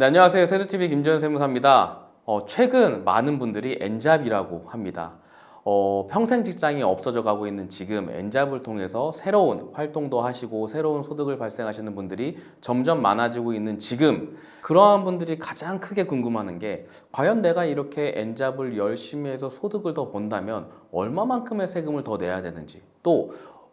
네, 안녕하세요. 세두TV 김지현 세무사입니다. 어, 최근 많은 분들이 엔잡이라고 합니다. 어, 평생 직장이 없어져 가고 있는 지금 엔잡을 통해서 새로운 활동도 하시고 새로운 소득을 발생하시는 분들이 점점 많아지고 있는 지금 그러한 분들이 가장 크게 궁금하는 게 과연 내가 이렇게 엔잡을 열심히 해서 소득을 더 번다면 얼마만큼의 세금을 더 내야 되는지 또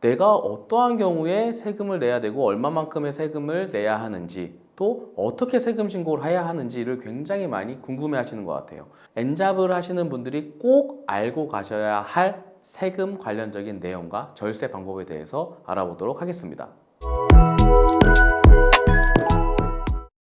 내가 어떠한 경우에 세금을 내야 되고 얼마만큼의 세금을 내야 하는지 또 어떻게 세금 신고를 해야 하는지를 굉장히 많이 궁금해 하시는 것 같아요. 엔잡을 하시는 분들이 꼭 알고 가셔야 할 세금 관련적인 내용과 절세 방법에 대해서 알아보도록 하겠습니다.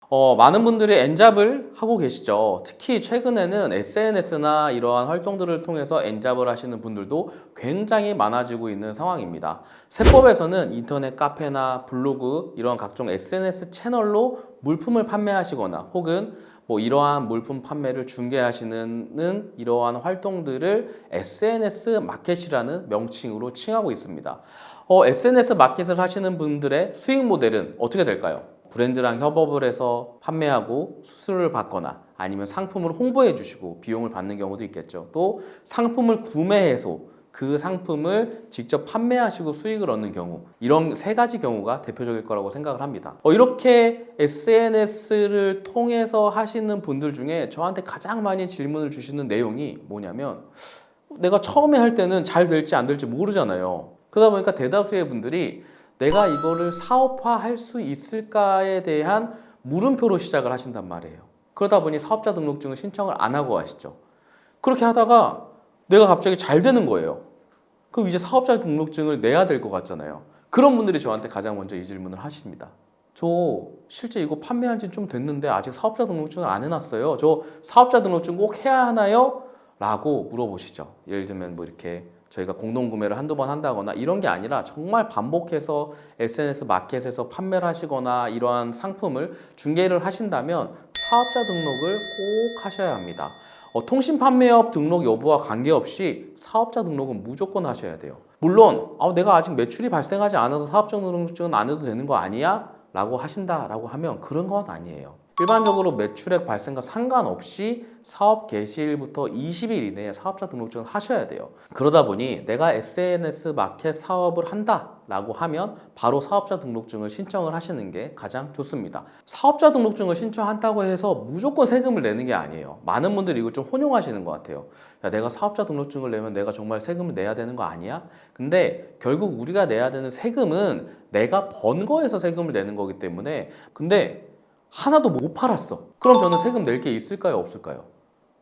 어, 많은 분들이 엔잡을 하고 계시죠. 특히 최근에는 SNS나 이러한 활동들을 통해서 엔잡을 하시는 분들도 굉장히 많아지고 있는 상황입니다. 세법에서는 인터넷 카페나 블로그 이러한 각종 SNS 채널로 물품을 판매하시거나 혹은 뭐 이러한 물품 판매를 중개하시는 이러한 활동들을 SNS 마켓이라는 명칭으로 칭하고 있습니다. 어, SNS 마켓을 하시는 분들의 수익 모델은 어떻게 될까요? 브랜드랑 협업을 해서 판매하고 수수료를 받거나 아니면 상품을 홍보해 주시고 비용을 받는 경우도 있겠죠. 또 상품을 구매해서 그 상품을 직접 판매하시고 수익을 얻는 경우 이런 세 가지 경우가 대표적일 거라고 생각을 합니다. 어, 이렇게 SNS를 통해서 하시는 분들 중에 저한테 가장 많이 질문을 주시는 내용이 뭐냐면 내가 처음에 할 때는 잘 될지 안 될지 모르잖아요. 그러다 보니까 대다수의 분들이 내가 이거를 사업화할 수 있을까에 대한 물음표로 시작을 하신단 말이에요. 그러다 보니 사업자 등록증을 신청을 안 하고 하시죠. 그렇게 하다가 내가 갑자기 잘 되는 거예요. 그럼 이제 사업자 등록증을 내야 될 것 같잖아요. 그런 분들이 저한테 가장 먼저 이 질문을 하십니다. 저 실제 이거 판매한 지 좀 됐는데 아직 사업자 등록증을 안 해놨어요. 저 사업자 등록증 꼭 해야 하나요? 라고 물어보시죠. 예를 들면 뭐 이렇게 저희가 공동 구매를 한두 번 한다거나 이런 게 아니라 정말 반복해서 SNS 마켓에서 판매를 하시거나 이러한 상품을 중개를 하신다면 사업자 등록을 꼭 하셔야 합니다. 어, 통신 판매업 등록 여부와 관계없이 사업자 등록은 무조건 하셔야 돼요. 물론 아, 내가 아직 매출이 발생하지 않아서 사업자 등록증은 안 해도 되는 거 아니야? 라고 하신다라고 하면 그런 건 아니에요. 일반적으로 매출액 발생과 상관없이 사업 개시일부터 20일 이내에 사업자 등록증을 하셔야 돼요. 그러다 보니 내가 SNS 마켓 사업을 한다라고 하면 바로 사업자 등록증을 신청을 하시는 게 가장 좋습니다. 사업자 등록증을 신청한다고 해서 무조건 세금을 내는 게 아니에요. 많은 분들이 이걸 좀 혼용하시는 것 같아요. 야, 내가 사업자 등록증을 내면 내가 정말 세금을 내야 되는 거 아니야? 근데 결국 우리가 내야 되는 세금은 내가 번 거에서 세금을 내는 거기 때문에 근데 하나도 못 팔았어. 그럼 저는 세금 낼 게 있을까요? 없을까요?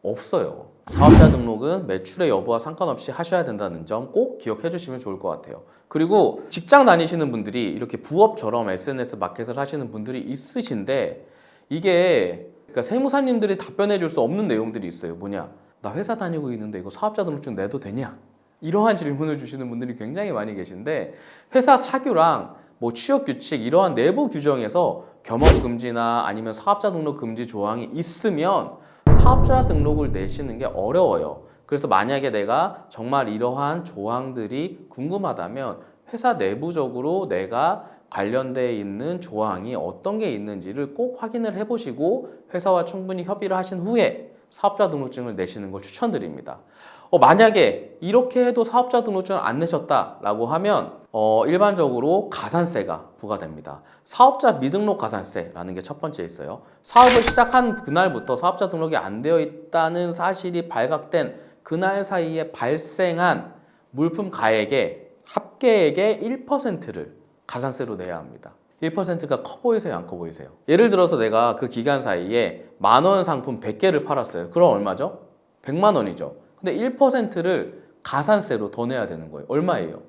없어요. 사업자 등록은 매출의 여부와 상관없이 하셔야 된다는 점 꼭 기억해 주시면 좋을 것 같아요. 그리고 직장 다니시는 분들이 이렇게 부업처럼 SNS 마켓을 하시는 분들이 있으신데 이게 그러니까 세무사님들이 답변해 줄 수 없는 내용들이 있어요. 뭐냐? 나 회사 다니고 있는데 이거 사업자 등록증 내도 되냐? 이러한 질문을 주시는 분들이 굉장히 많이 계신데 회사 사규랑 뭐 취업 규칙 이러한 내부 규정에서 겸업 금지나 아니면 사업자 등록 금지 조항이 있으면 사업자 등록을 내시는 게 어려워요. 그래서 만약에 내가 정말 이러한 조항들이 궁금하다면 회사 내부적으로 내가 관련되어 있는 조항이 어떤 게 있는지를 꼭 확인을 해보시고 회사와 충분히 협의를 하신 후에 사업자 등록증을 내시는 걸 추천드립니다. 어, 만약에 이렇게 해도 사업자 등록증을 안 내셨다라고 하면 어, 일반적으로 가산세가 부과됩니다. 사업자 미등록 가산세라는 게 첫 번째 있어요. 사업을 시작한 그날부터 사업자 등록이 안 되어 있다는 사실이 발각된 그날 사이에 발생한 물품 가액의 합계액의 1%를 가산세로 내야 합니다. 1%가 커 보이세요? 안 커 보이세요? 예를 들어서 내가 그 기간 사이에 만 원 상품 100개를 팔았어요. 그럼 얼마죠? 100만 원이죠. 근데 1%를 가산세로 더 내야 되는 거예요. 얼마예요?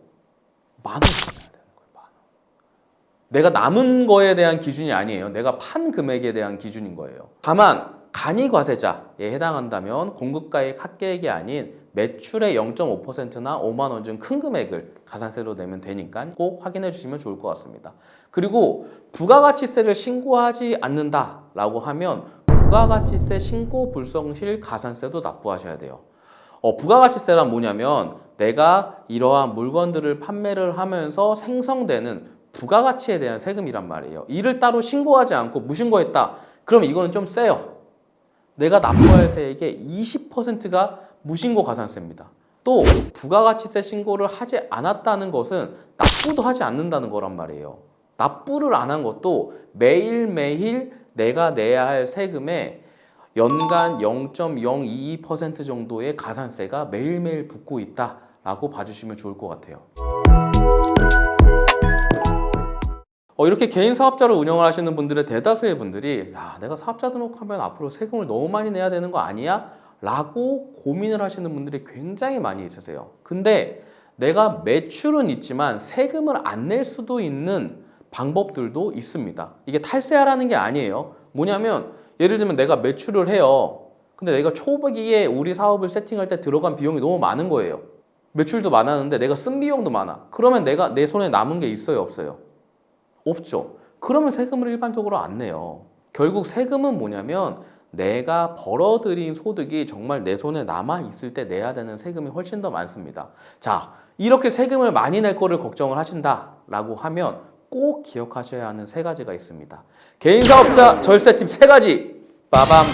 만 원. 내야 되는 거예요. 만 원. 내가 남은 거에 대한 기준이 아니에요. 내가 판 금액에 대한 기준인 거예요. 다만 간이 과세자에 해당한다면 공급가액 합계액이 아닌 매출의 0.5%나 5만 원 중 큰 금액을 가산세로 내면 되니까 꼭 확인해 주시면 좋을 것 같습니다. 그리고 부가가치세를 신고하지 않는다라고 하면 부가가치세 신고 불성실 가산세도 납부하셔야 돼요. 어, 부가가치세란 뭐냐면 내가 이러한 물건들을 판매를 하면서 생성되는 부가가치에 대한 세금이란 말이에요. 이를 따로 신고하지 않고 무신고했다. 그럼 이거는 좀 세요. 내가 납부할 세액의 20%가 무신고 가산세입니다. 또 부가가치세 신고를 하지 않았다는 것은 납부도 하지 않는다는 거란 말이에요. 납부를 안 한 것도 매일매일 내가 내야 할 세금에 연간 0.022% 정도의 가산세가 매일매일 붙고 있다라고 봐주시면 좋을 것 같아요. 어, 이렇게 개인 사업자를 운영을 하시는 분들의 대다수의 분들이 야, 내가 사업자 등록하면 앞으로 세금을 너무 많이 내야 되는 거 아니야? 라고 고민을 하시는 분들이 굉장히 많이 있으세요. 근데 내가 매출은 있지만 세금을 안 낼 수도 있는 방법들도 있습니다. 이게 탈세하라는 게 아니에요. 뭐냐면 예를 들면 내가 매출을 해요. 근데 내가 초기에 우리 사업을 세팅할 때 들어간 비용이 너무 많은 거예요. 매출도 많았는데 내가 쓴 비용도 많아. 그러면 내가 내 손에 남은 게 있어요, 없어요? 없죠. 그러면 세금을 일반적으로 안 내요. 결국 세금은 뭐냐면 내가 벌어들인 소득이 정말 내 손에 남아 있을 때 내야 되는 세금이 훨씬 더 많습니다. 자, 이렇게 세금을 많이 낼 거를 걱정을 하신다라고 하면 꼭 기억하셔야 하는 세 가지가 있습니다. 개인 사업자 절세 팁 세 가지. 빠밤.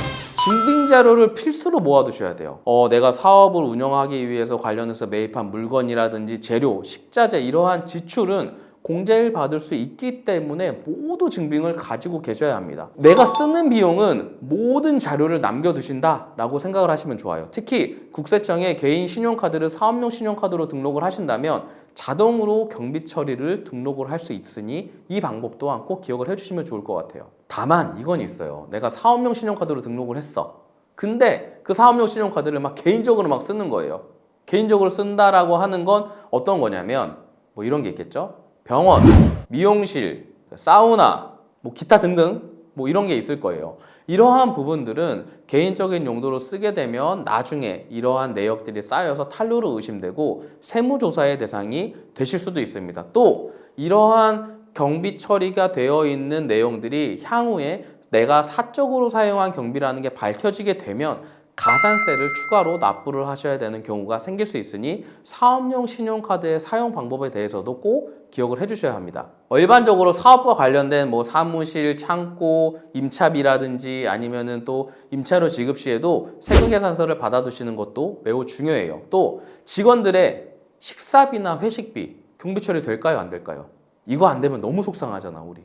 증빙 자료를 필수로 모아두셔야 돼요. 어, 내가 사업을 운영하기 위해서 관련해서 매입한 물건이라든지 재료, 식자재 이러한 지출은 공제를 받을 수 있기 때문에 모두 증빙을 가지고 계셔야 합니다. 내가 쓰는 비용은 모든 자료를 남겨두신다라고 생각을 하시면 좋아요. 특히 국세청에 개인 신용카드를 사업용 신용카드로 등록을 하신다면 자동으로 경비 처리를 등록을 할 수 있으니 이 방법 또한 꼭 기억을 해주시면 좋을 것 같아요. 다만 이건 있어요. 내가 사업용 신용카드로 등록을 했어. 근데 그 사업용 신용카드를 막 개인적으로 막 쓰는 거예요. 개인적으로 쓴다라고 하는 건 어떤 거냐면 뭐 이런 게 있겠죠. 병원, 미용실, 사우나, 뭐 기타 등등 뭐 이런 게 있을 거예요. 이러한 부분들은 개인적인 용도로 쓰게 되면 나중에 이러한 내역들이 쌓여서 탄로로 의심되고 세무조사의 대상이 되실 수도 있습니다. 또 이러한 경비 처리가 되어 있는 내용들이 향후에 내가 사적으로 사용한 경비라는 게 밝혀지게 되면 가산세를 추가로 납부를 하셔야 되는 경우가 생길 수 있으니 사업용 신용카드의 사용 방법에 대해서도 꼭 기억을 해주셔야 합니다. 어, 일반적으로 사업과 관련된 뭐 사무실, 창고, 임차비라든지 아니면은 또 임차료 지급 시에도 세금 계산서를 받아두시는 것도 매우 중요해요. 또 직원들의 식사비나 회식비 경비 처리 될까요, 안 될까요? 이거 안 되면 너무 속상하잖아, 우리.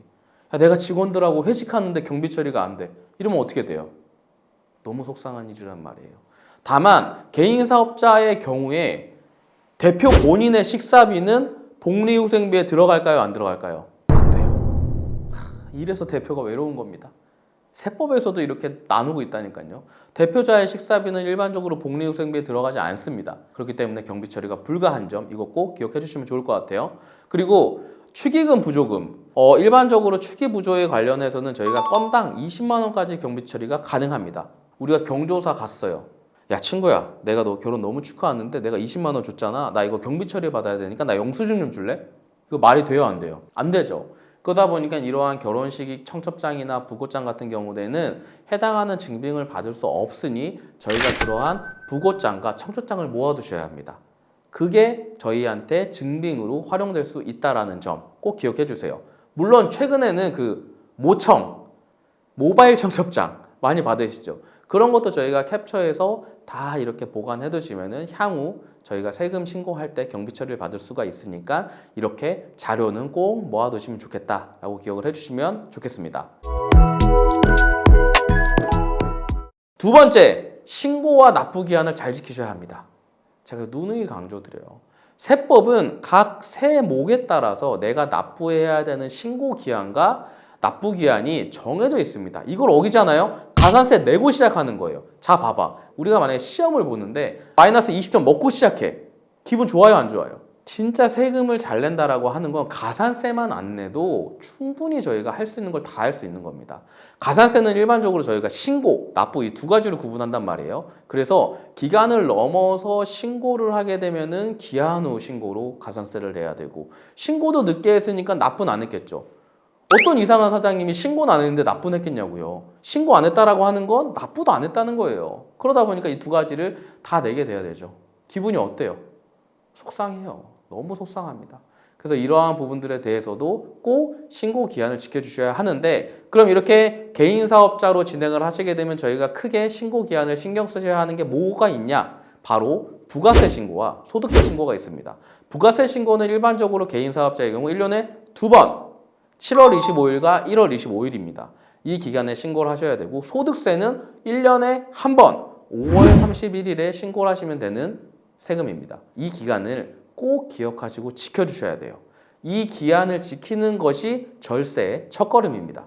야, 내가 직원들하고 회식하는데 경비 처리가 안 돼. 이러면 어떻게 돼요? 너무 속상한 일이란 말이에요. 다만 개인 사업자의 경우에 대표 본인의 식사비는 복리후생비에 들어갈까요? 안 들어갈까요? 안 돼요. 하, 이래서 대표가 외로운 겁니다. 세법에서도 이렇게 나누고 있다니까요. 대표자의 식사비는 일반적으로 복리후생비에 들어가지 않습니다. 그렇기 때문에 경비 처리가 불가한 점 이거 꼭 기억해 주시면 좋을 것 같아요. 그리고 축의금 부조금 어, 일반적으로 축의 부조에 관련해서는 저희가 건당 20만 원까지 경비 처리가 가능합니다. 우리가 경조사 갔어요. 야 친구야 내가 너 결혼 너무 축하하는데 내가 20만 원 줬잖아 나 이거 경비 처리 받아야 되니까 나 영수증 좀 줄래? 이거 말이 돼요 안 돼요? 안 되죠 그러다 보니까 이러한 결혼식 청첩장이나 부고장 같은 경우에는 해당하는 증빙을 받을 수 없으니 저희가 그러한 부고장과 청첩장을 모아두셔야 합니다 그게 저희한테 증빙으로 활용될 수 있다라는 점 꼭 기억해 주세요 물론 최근에는 그 모청 모바일 청첩장 많이 받으시죠 그런 것도 저희가 캡처해서 다 이렇게 보관해 두시면은 향후 저희가 세금 신고할 때 경비 처리를 받을 수가 있으니까 이렇게 자료는 꼭 모아 두시면 좋겠다라고 기억을 해 주시면 좋겠습니다. 두 번째, 신고와 납부 기한을 잘 지키셔야 합니다. 제가 누누이 강조드려요. 세법은 각 세목에 따라서 내가 납부해야 되는 신고 기한과 납부 기한이 정해져 있습니다. 이걸 어기잖아요. 가산세 내고 시작하는 거예요. 자, 봐봐. 우리가 만약에 시험을 보는데 마이너스 20점 먹고 시작해. 기분 좋아요, 안 좋아요? 진짜 세금을 잘 낸다라고 하는 건 가산세만 안 내도 충분히 저희가 할 수 있는 걸 다 할 수 있는 겁니다. 가산세는 일반적으로 저희가 신고, 납부 이 두 가지로 구분한단 말이에요. 그래서 기간을 넘어서 신고를 하게 되면은 기한 후 신고로 가산세를 내야 되고 신고도 늦게 했으니까 납부는 안 했겠죠. 어떤 이상한 사장님이 신고는 안 했는데 납부했겠냐고요. 신고 안 했다라고 하는 건 납부도 안 했다는 거예요. 그러다 보니까 이 두 가지를 다 내게 돼야 되죠. 기분이 어때요? 속상해요. 너무 속상합니다. 그래서 이러한 부분들에 대해서도 꼭 신고 기한을 지켜주셔야 하는데 그럼 이렇게 개인 사업자로 진행을 하시게 되면 저희가 크게 신고 기한을 신경 쓰셔야 하는 게 뭐가 있냐? 바로 부가세 신고와 소득세 신고가 있습니다. 부가세 신고는 일반적으로 개인 사업자의 경우 1년에 두 번, 7월 25일과 1월 25일입니다. 이 기간에 신고를 하셔야 되고 소득세는 1년에 한 번, 5월 31일에 신고를 하시면 되는 세금입니다. 이 기간을 꼭 기억하시고 지켜주셔야 돼요. 이 기한을 지키는 것이 절세의 첫걸음입니다.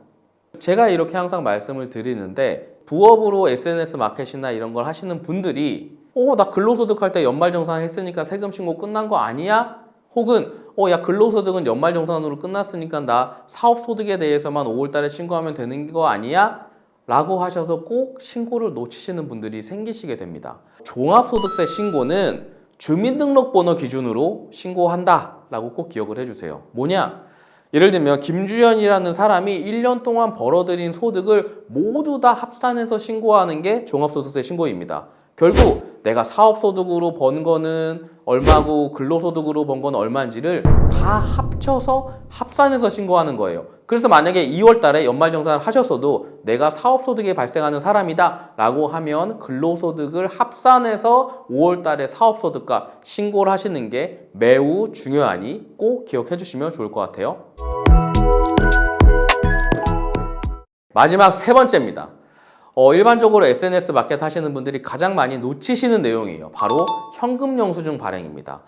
제가 이렇게 항상 말씀을 드리는데 부업으로 SNS 마켓이나 이런 걸 하시는 분들이 어, 나 근로소득 할 때 연말정산 했으니까 세금 신고 끝난 거 아니야? 혹은 어, 야 근로소득은 연말정산으로 끝났으니까 나 사업소득에 대해서만 5월달에 신고하면 되는 거 아니야? 라고 하셔서 꼭 신고를 놓치시는 분들이 생기시게 됩니다. 종합소득세 신고는 주민등록번호 기준으로 신고한다 라고 꼭 기억을 해주세요. 뭐냐? 예를 들면 김주현이라는 사람이 1년 동안 벌어들인 소득을 모두 다 합산해서 신고하는 게 종합소득세 신고입니다. 결국 내가 사업소득으로 번 거는 얼마고 근로소득으로 번 건 얼마인지를 다 합쳐서 합산해서 신고하는 거예요. 그래서 만약에 2월 달에 연말정산을 하셨어도 내가 사업소득이 발생하는 사람이다 라고 하면 근로소득을 합산해서 5월 달에 사업소득과 신고를 하시는 게 매우 중요하니 꼭 기억해 주시면 좋을 것 같아요. 마지막 세 번째입니다. 어, 일반적으로 SNS 마켓 하시는 분들이 가장 많이 놓치시는 내용이에요. 바로 현금 영수증 발행입니다.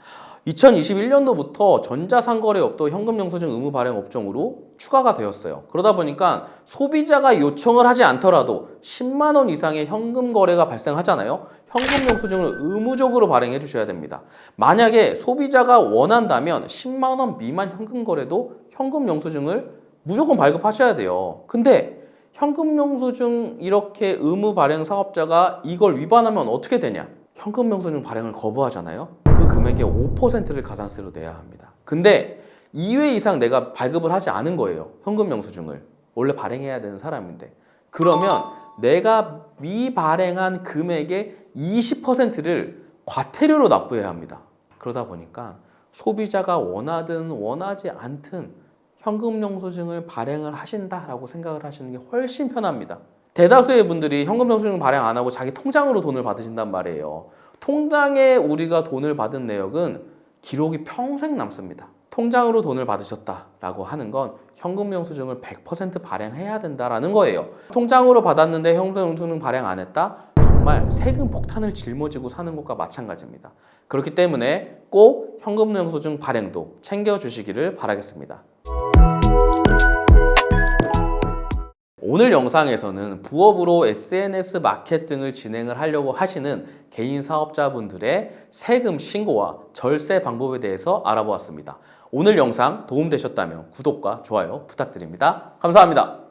2021년도부터 전자상거래업도 현금 영수증 의무 발행 업종으로 추가가 되었어요. 그러다 보니까 소비자가 요청을 하지 않더라도 10만 원 이상의 현금 거래가 발생하잖아요. 현금 영수증을 의무적으로 발행해 주셔야 됩니다. 만약에 소비자가 원한다면 10만 원 미만 현금 거래도 현금 영수증을 무조건 발급하셔야 돼요. 근데 현금 영수증 이렇게 의무 발행 사업자가 이걸 위반하면 어떻게 되냐? 현금 영수증 발행을 거부하잖아요. 그 금액의 5%를 가산세로 내야 합니다. 근데 2회 이상 내가 발급을 하지 않은 거예요. 현금 영수증을. 원래 발행해야 되는 사람인데. 그러면 내가 미발행한 금액의 20%를 과태료로 납부해야 합니다. 그러다 보니까 소비자가 원하든 원하지 않든 현금 영수증을 발행을 하신다라고 생각을 하시는 게 훨씬 편합니다. 대다수의 분들이 현금 영수증 발행 안 하고 자기 통장으로 돈을 받으신단 말이에요. 통장에 우리가 돈을 받은 내역은 기록이 평생 남습니다. 통장으로 돈을 받으셨다라고 하는 건 현금 영수증을 100% 발행해야 된다라는 거예요. 통장으로 받았는데 현금 영수증 발행 안 했다? 정말 세금 폭탄을 짊어지고 사는 것과 마찬가지입니다. 그렇기 때문에 꼭 현금 영수증 발행도 챙겨 주시기를 바라겠습니다. 오늘 영상에서는 부업으로 SNS 마켓 등을 진행을 하려고 하시는 개인 사업자분들의 세금 신고와 절세 방법에 대해서 알아보았습니다. 오늘 영상 도움되셨다면 구독과 좋아요 부탁드립니다. 감사합니다.